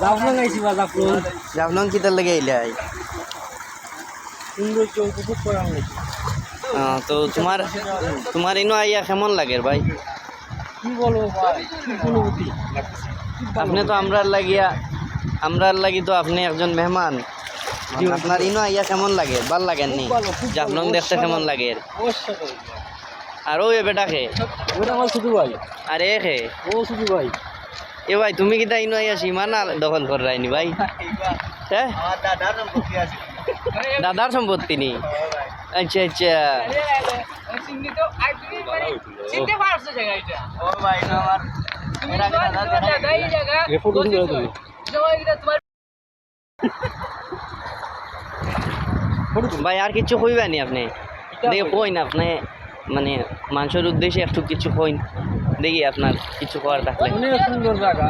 জাফলং আইছি বা জাফলং জাফলং কিতার লাগে আইলাই উপভোগ হয়েছে তো তোমার তোমার ইনো আইয়া কেমন লাগে ভাই? কি বলব ভাই? অনুভূতি আপনি তো আমরার লাগিয়া আমরার লাগি তো আপনি একজন মেহমান। আপনার ইনো আইয়া কেমন লাগে? ভালো লাগেন নি? জাফলং দেখতে কেমন লাগে? আর ও এ বেটাকে? ওটা আমার ছোট ভাই। আর খে ও ছোট ভাই। এ ভাই, তুমি কি তাই ইনো আইয়া সীমানা দখল কর রাইনি ভাই। হ্যাঁ? দাদার সম্পত্তি নি। আচ্ছা আচ্ছা। ভাই, আর কিছু কইবা নি আপনি? দেখি, কইন আপনি। মানে মানুষের উদ্দেশ্যে একটু কিছু হইন। দেখি আপনার কিছু করার থাকলে। সুন্দর জায়গা